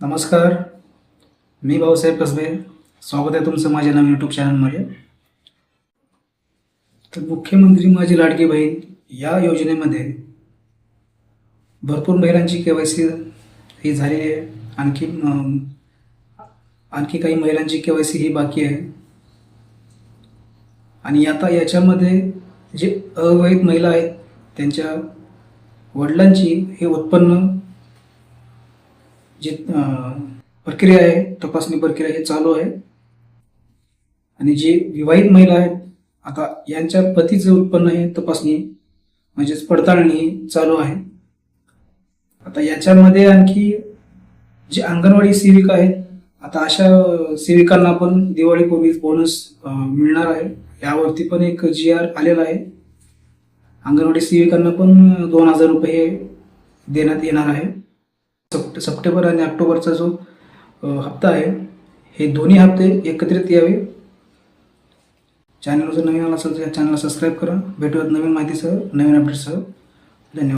नमस्कार मी भाऊसाहेब कसबे. स्वागत आहे तुमचं माझ्या नवीन यूट्यूब चॅनलमध्ये तर मुख्यमंत्री माझी लाडकी बहीण या योजनेमध्ये भरपूर महिलांची के वाय सी ही झालेली आहे. आणखी आणखी काही महिलांची के वाय सी ही बाकी आहे. आणि आता याच्यामध्ये जे अविवाहित महिला आहेत त्यांच्या वडिलांची हे उत्पन्न जी प्रक्रिया आहे तपासणी प्रक्रिया हे चालू आहे. आणि जे विवाहित महिला आहेत आता यांच्या पतीचं उत्पन्न हे तपासणी म्हणजेच पडताळणी चालू आहे. आता याच्यामध्ये आणखी जे अंगणवाडी सेविका आहेत आता अशा सेविकांना पण दिवाळीपूर्वी बोनस मिळणार आहे. यावरती पण एक जी आर आलेला आहे. अंगणवाडी सेविकांना पण दोन हजार रुपये देण्यात येणार आहे. सप्ट सप्टेंबर आणि ऑक्टोबरचा जो हप्ता आहे हे दोन्ही हप्ते एकत्रित यावे. चॅनलवर जर नवीन आला असेल तर या चॅनलला सबस्क्राईब करा. भेटूयात नवीन माहितीसह नवीन अपडेटसह